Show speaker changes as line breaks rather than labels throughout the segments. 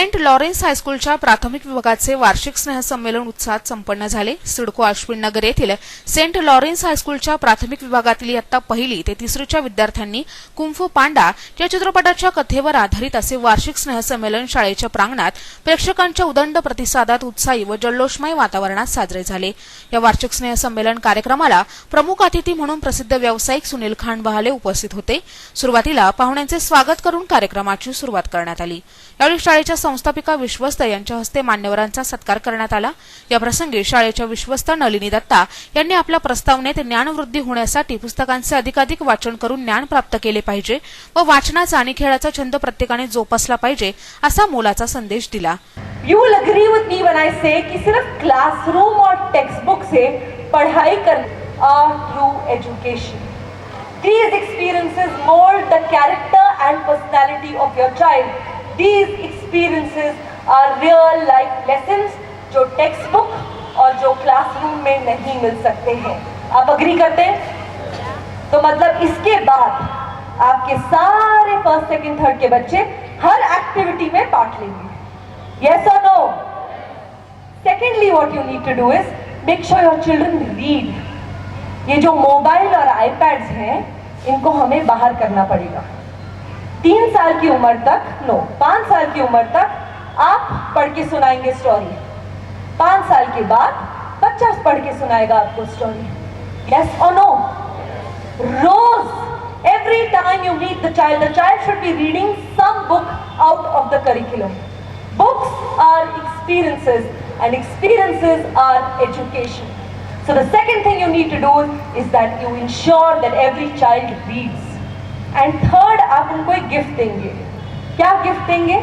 Saint Lawrence हायस्कूलच्या प्राथमिक विभागाचे वार्षिक स्नेहसंमेलन उत्साहात संपन्न झाले. सिडको अश्विन नगर येथील सेंट लॉरेन्स हायस्कूलच्या प्राथमिक विभागातील इयत्ता पहिली ते तिसरीच्या विद्यार्थ्यांनी कुंफू पांडा या चित्रपटाच्या कथेवर आधारित असे वार्षिक स्नेहसंमेलन शाळेच्या प्रांगणात प्रेक्षकांच्या उदंड प्रतिसादात उत्साही व जल्लोषमय वातावरणात साजरे झाले. या वार्षिक स्नेहसंमेलन कार्यक्रमाला प्रमुख अतिथी म्हणून प्रसिद्ध व्यावसायिक सुनील खान बहाले उपस्थित होते. सुरुवातीला पाहुण्यांचे स्वागत करून कार्यक्रमाची सुरुवात करण्यात आली. यावेळी शाळेच्या संस्थापिका विश्वस्त यांच्या हस्ते मान्यवरांचा सत्कार करण्यात आला. याप्रसंगी शाळेच्या विश्वस्त नलिनी दत्ता यांनी आपल्या प्रस्तावनेत ज्ञानवृद्धी होण्यासाठी पुस्तकांचे अधिकाधिक वाचन करून ज्ञान प्राप्त केले पाहिजे व वाचनाचा आणि खेळाचा छंद प्रत्येकाने जोपासला पाहिजे असा मोलाचा संदेश दिला.
You will agree with me when I say कि सिर्फ क्लासरूम और टेक्स्ट बुक से पढ़ाई कर are true education These experiences mold the character and personality of your child. These experiences are real life lessons जो टेक्स्ट बुक और जो classroom में नहीं मिल सकते हैं। आप अग्री करते हैं? तो मतलब इसके बाद आपके सारे फ़र्स्ट सेकंड थर्ड के बच्चे हर एक्टिविटी में पार्ट लेंगे। यस और no secondly what you need to do is make sure your children read ये जो मोबाइल और आईपैड्स हैं, इनको हमें बाहर करना पड़ेगा। तीन साल की उम्र तक नो पाँच साल की उम्र तक आप पढ़ के सुनाएँगे स्टोरी पाँच साल के बाद बच्चा पढ़ के सुनाएगा आपको स्टोरी यस और नो रोज every time you meet the child the child should be reading some book out of the curriculum books are experiences and experiences are education so the second thing you need to do is that you ensure that every child reads and third आप उनको एक gift देंगे। क्या gift देंगे?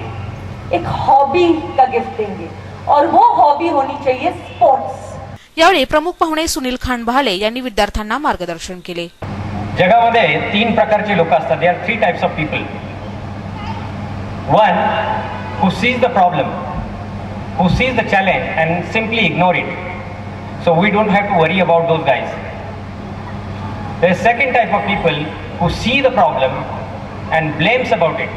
एक hobby का gift देंगे। और वो हॉबी होनी चाहिए स्पोर्ट्स
यावेळी प्रमुख पाहुणे सुनील खान बहाले यांनी विद्यार्थ्यांना मार्गदर्शन केले.
जगामध्ये तीन प्रकारचे लोक असतात. They are three types of people one who sees the problem who sees the challenge and simply ignore it so we don't have to worry about those guys the second type of people who see the problem and blames about it.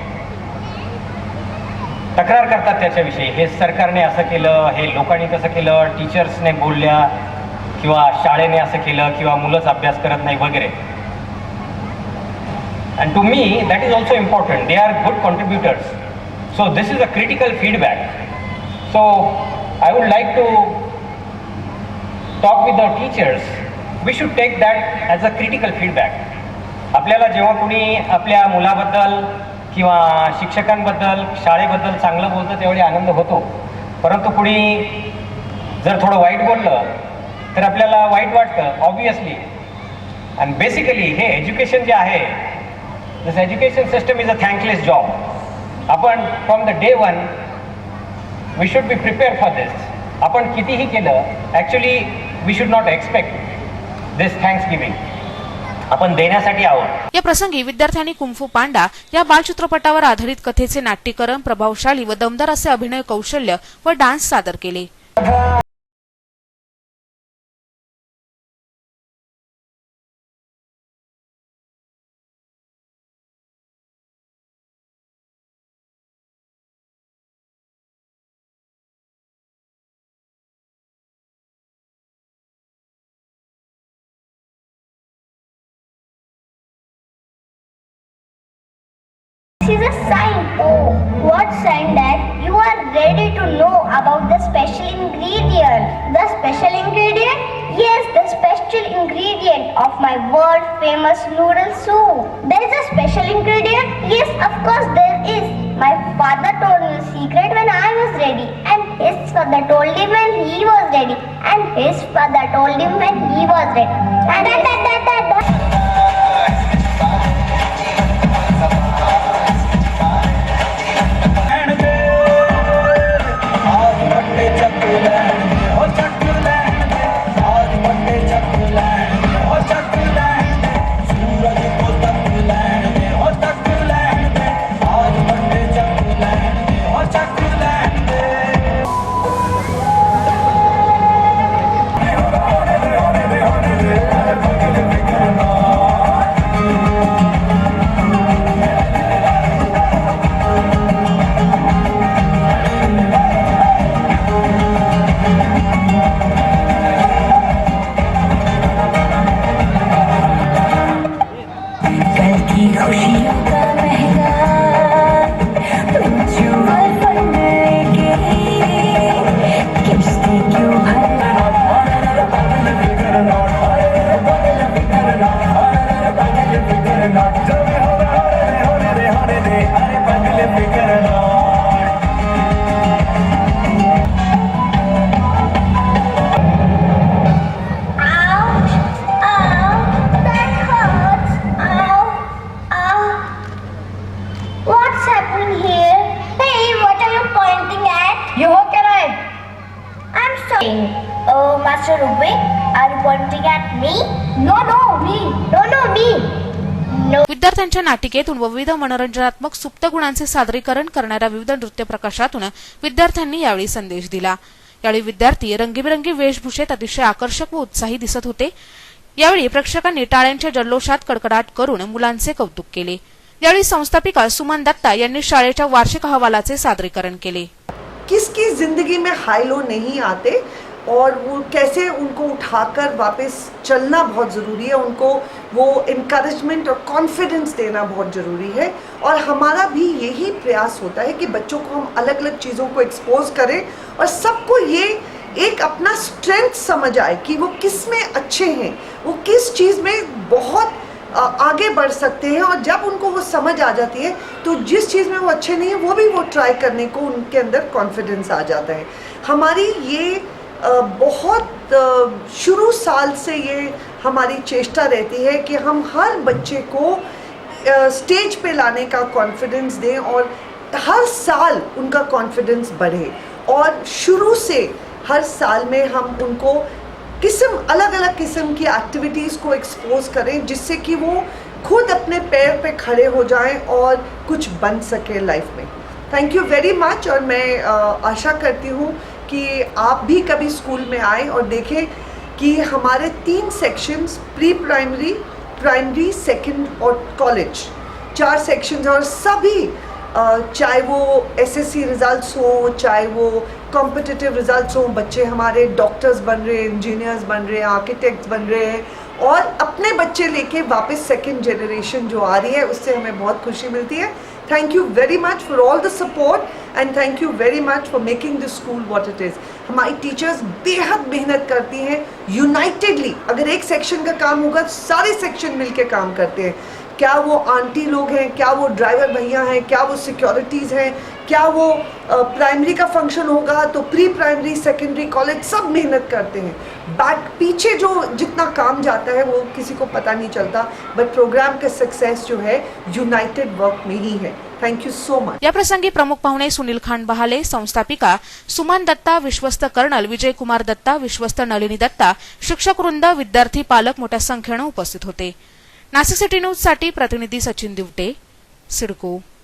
तक्रार करतात त्याच्याविषयी. हे सरकारने असं केलं हे लोकांनी तसं केलं टीचर्सने बोलल्या किंवा शाळेने असं केलं किंवा मुलंच अभ्यास करत नाही वगैरे. And to me that is also important they are good contributors so this is a critical feedback so I would like to talk with the teachers we should take that as a critical feedback आपल्याला जेव्हा कोणी आपल्या मुलाबद्दल किंवा शिक्षकांबद्दल शाळेबद्दल चांगलं बोलतं त्यावेळी आनंद होतो. परंतु कुणी जर थोडं वाईट बोललं तर आपल्याला वाईट वाटतं ऑब्वियसली आणि बेसिकली हे एज्युकेशन जे आहे this education system is a thankless job आपण from the day one we should be prepare for this आपण कितीही केलं actually we should not expect this thanks giving आपण देण्यासाठी आहोत.
या प्रसंगी विद्यार्थ्यांनी कुंफू पांडा या बालचित्रपटावर आधारित कथेचे नाट्यकरण प्रभावशाली व दमदार असे अभिनय कौशल्य व डान्स सादर केले.
Is a sign. Oh, what sign that you are ready to know about the special ingredient? The special ingredient? Yes, the special ingredient of my world famous noodle soup. There is a special ingredient? Yes, of course there is. My father told me the secret when I was ready, and his father told him when he was ready, and his father told him when he was ready. And da, da, da, da, da.
Uh, Master Rubik, are you pointing at
me? No, no, me. No, no, me.
विद्यार्थ्यांच्या नाटिकेतून व विविध मनोरंजनात्मक सुप्त गुणांचे सादरीकरण करणाऱ्या विविध नृत्य प्रकाशातून विद्यार्थ्यांनी यावेळी संदेश दिला यावेळी विद्यार्थी रंगीबिरंगी वेशभूषेत अतिशय आकर्षक व उत्साही दिसत होते यावेळी प्रेक्षकांनी टाळ्यांच्या जल्लोषात कडकडाट करून मुलांचे कौतुक केले यावेळी संस्थापिका सुमन दत्ता यांनी शाळेच्या वार्षिक अहवालाचे सादरीकरण केले
किसकी ज़िंदगी में हाई लो नहीं आते और वो कैसे उनको उठाकर वापस चलना बहुत ज़रूरी है, उनको वो इनक्रेजमेंट और कॉन्फिडेंस देना बहुत ज़रूरी है। और हमारा भी यही प्रयास होता है कि बच्चों को हम अलग अलग चीज़ों को एक्सपोज करें और सबको ये एक अपना स्ट्रेंथ समझ आए कि वो किसमें अच्छे हैं, वो किस चीज़ में बहुत आगे बढ़ सकते हैं और जब उनको वो समझ आ जाती है तो जिस चीज़ में वो अच्छे नहीं है, वो भी वो ट्राई करने को उनके अंदर कॉन्फिडेंस आ जाता है। हमारी ये बहुत शुरू साल से ये हमारी चेष्टा रहती है कि हम हर बच्चे को स्टेज पे लाने का कॉन्फिडेंस दें और हर साल उनका कॉन्फिडेंस बढ़े। और शुरू से हर साल में हम उनको किस्म अलग अलग किस्म की एक्टिविटीज़ को एक्सपोज करें, जिससे कि वो खुद अपने पैर पे खड़े हो जाएँ और कुछ बन सके लाइफ में। थैंक यू वेरी मच और मैं आशा करती हूँ कि आप भी कभी स्कूल में आए और देखें कि हमारे तीन sections pre primary primary second और कॉलेज चार सेक्शंस और सभी चाहे वो एसएससी रिजल्ट्स हो, चाहे वो कॉम्पिटिटिव रिजल्ट्स हों, बच्चे हमारे डॉक्टर्स बन रहे हैं इंजीनियर्स बन रहे हैं आर्किटेक्ट्स बन रहे हैं, और अपने बच्चे लेके वापस सेकेंड जनरेशन जो आ रही है, उससे हमें बहुत खुशी मिलती है। Thank you very much for all the support and thank you very much for making this school what it is हमारी टीचर्स बेहद मेहनत करती हैं। यूनाइटेडली अगर एक सेक्शन का काम होगा, सारे सेक्शन मिलके काम करते हैं। क्या वो आंटी लोग हैं, क्या वो ड्राइवर भैया हैं, क्या वो सिक्योरिटीज़ हैं क्या वो प्राइमरी का फ़ंक्शन होगा तो प्री प्राइमरी सेकेंडरी कॉलेज सब मेहनत करते हैं। बैक पीछे जो जितना काम जाता है वो किसी को पता नहीं चलता बट प्रोग्राम का सक्सेस जो है यूनाइटेड वर्क में ही है। थैंक यू सो मच
या प्रसंगी प्रमुख पाहुणे सुनील खान बहाले संस्थापिका सुमन दत्ता, विश्वस्त कर्नल विजय कुमार दत्ता, विश्वस्त नलिनी दत्ता, शिक्षक वृंद, विद्यार्थी पालक मोठ्या संख्येनं उपस्थित होते. नाशिक सिटी न्यूज़ साठी प्रतिनिधी सचिन दिवटे, सिडको.